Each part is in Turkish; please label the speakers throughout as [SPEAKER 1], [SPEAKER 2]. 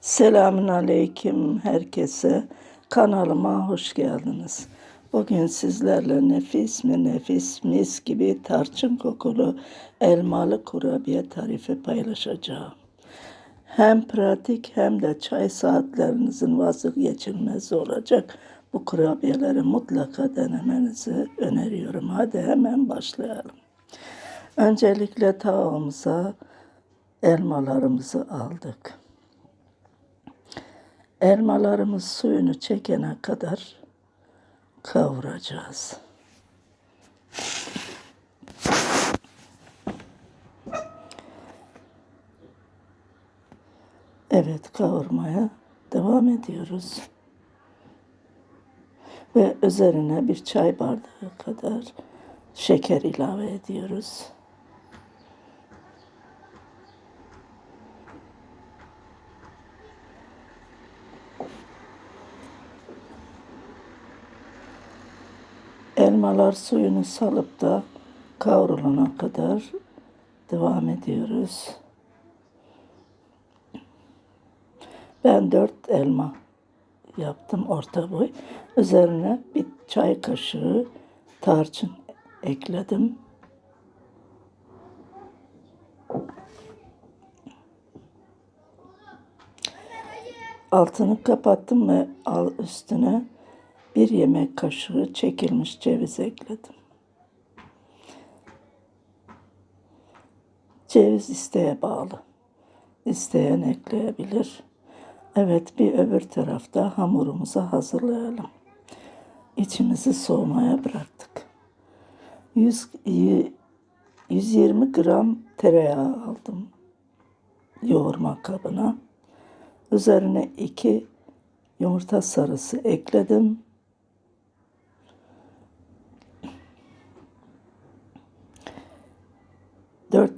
[SPEAKER 1] Selamun Aleyküm herkese. Kanalıma hoş geldiniz. Bugün sizlerle nefis mi nefis mis gibi tarçın kokulu elmalı kurabiye tarifi paylaşacağım. Hem pratik hem de çay saatlerinizin vazgeçilmezi olacak bu kurabiyeleri mutlaka denemenizi öneriyorum. Hadi hemen başlayalım. Öncelikle tavamıza elmalarımızı aldık. Elmalarımız suyunu çekene kadar kavuracağız. Evet kavurmaya devam ediyoruz. Ve üzerine bir çay bardağı kadar şeker ilave ediyoruz. Elmalar suyunu salıp da kavrulana kadar devam ediyoruz. Ben dört elma yaptım orta boy. Üzerine bir çay kaşığı tarçın ekledim. Altını kapattım ve al üstüne bir yemek kaşığı çekilmiş ceviz ekledim. Ceviz isteğe bağlı. İsteyen ekleyebilir. Evet bir öbür tarafta hamurumuzu hazırlayalım. İçimizi soğumaya bıraktık. 100, 120 gram tereyağı aldım yoğurma kabına. Üzerine iki yumurta sarısı ekledim.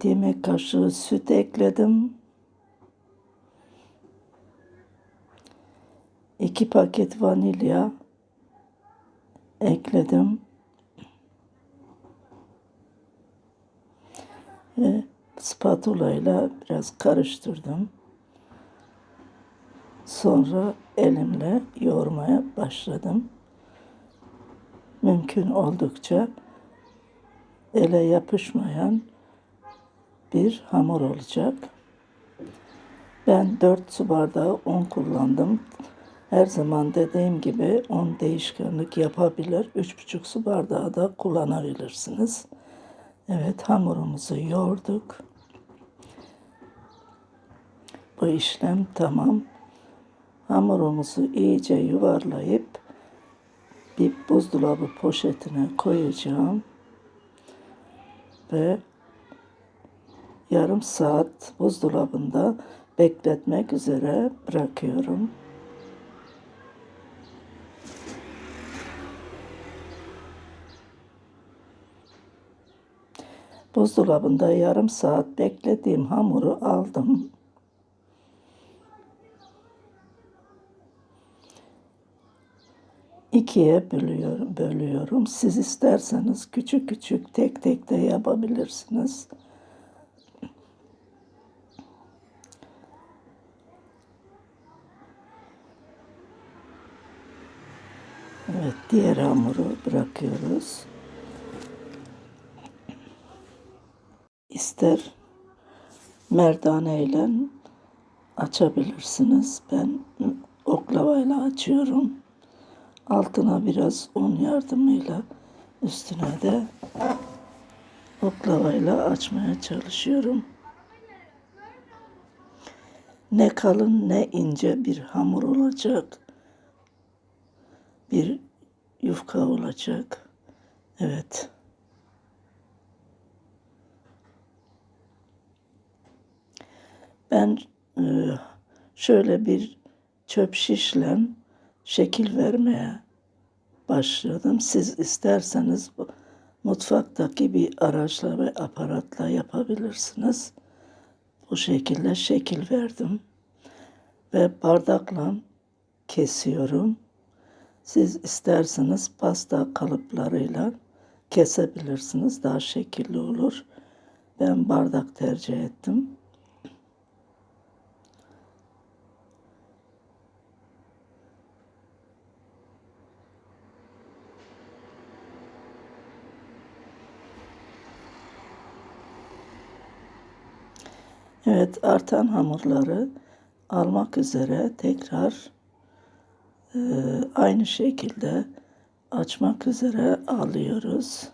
[SPEAKER 1] 4 yemek kaşığı süt ekledim. 2 paket vanilya ekledim. Ve spatula ile biraz karıştırdım. Sonra elimle yoğurmaya başladım. Mümkün oldukça ele yapışmayan bir hamur olacak. Ben 4 su bardağı un kullandım. Her zaman dediğim gibi un değişkenlik yapabilir. 3,5 su bardağı da kullanabilirsiniz. Evet hamurumuzu yoğurduk. Bu işlem tamam. Hamurumuzu iyice yuvarlayıp bir buzdolabı poşetine koyacağım. Ve yarım saat buzdolabında bekletmek üzere bırakıyorum. Buzdolabında yarım saat beklediğim hamuru aldım. ikiye bölüyorum, bölüyorum. Siz isterseniz küçük küçük tek tek de yapabilirsiniz. Evet, diğer hamuru bırakıyoruz. İster merdane ile açabilirsiniz. Ben oklavayla açıyorum. Altına biraz un yardımıyla üstüne de oklavayla açmaya çalışıyorum. Ne kalın ne ince bir hamur olacak bir yufka olacak. Evet. Ben e, şöyle bir çöp şişle şekil vermeye başladım. Siz isterseniz mutfaktaki bir araçla ve aparatla yapabilirsiniz. Bu şekilde şekil verdim ve bardakla kesiyorum. Siz isterseniz pasta kalıplarıyla kesebilirsiniz. Daha şekilli olur. Ben bardak tercih ettim. Evet, artan hamurları almak üzere tekrar e, aynı şekilde açmak üzere alıyoruz.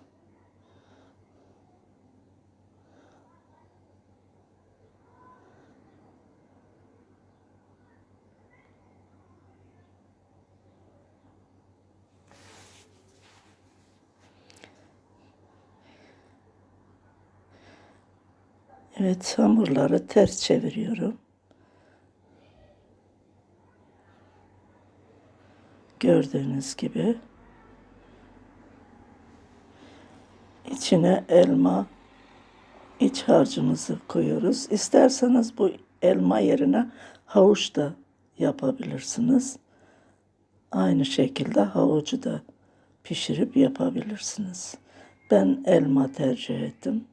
[SPEAKER 1] Evet hamurları ters çeviriyorum. Gördüğünüz gibi içine elma iç harcımızı koyuyoruz. İsterseniz bu elma yerine havuç da yapabilirsiniz. Aynı şekilde havucu da pişirip yapabilirsiniz. Ben elma tercih ettim.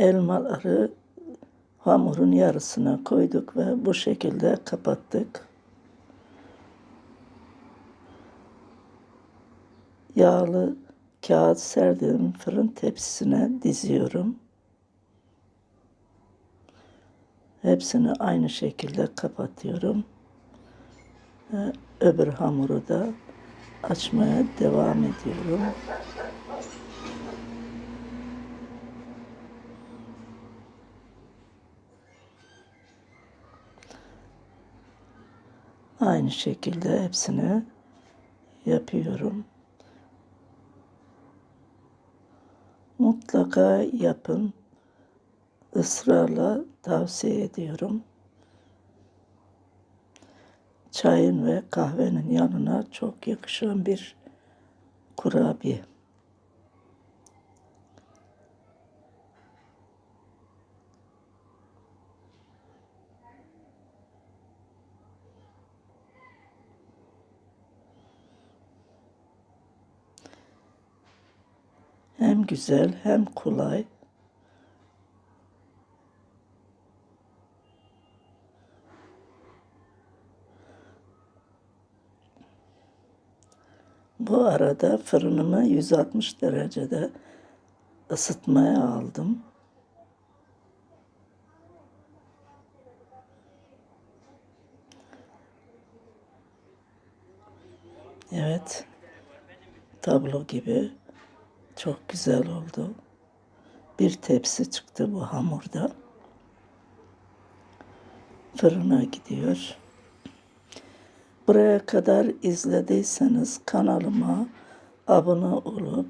[SPEAKER 1] Elmaları hamurun yarısına koyduk ve bu şekilde kapattık. Yağlı kağıt serdiğim fırın tepsisine diziyorum. Hepsini aynı şekilde kapatıyorum. Öbür hamuru da açmaya devam ediyorum. Aynı şekilde hepsini yapıyorum. Mutlaka yapın. Israrla tavsiye ediyorum. Çayın ve kahvenin yanına çok yakışan bir kurabiye. Hem güzel hem kolay. Bu arada fırınımı 160 derecede ısıtmaya aldım. Evet. Tablo gibi çok güzel oldu. Bir tepsi çıktı bu hamurda. Fırına gidiyor. Buraya kadar izlediyseniz kanalıma abone olup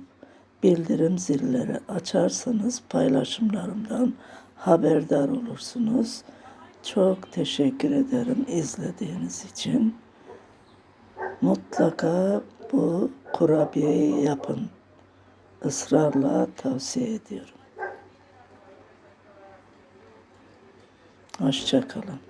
[SPEAKER 1] bildirim zilleri açarsanız paylaşımlarımdan haberdar olursunuz. Çok teşekkür ederim izlediğiniz için. Mutlaka bu kurabiyeyi yapın. Israrla tavsiye ediyorum. Hoşçakalın.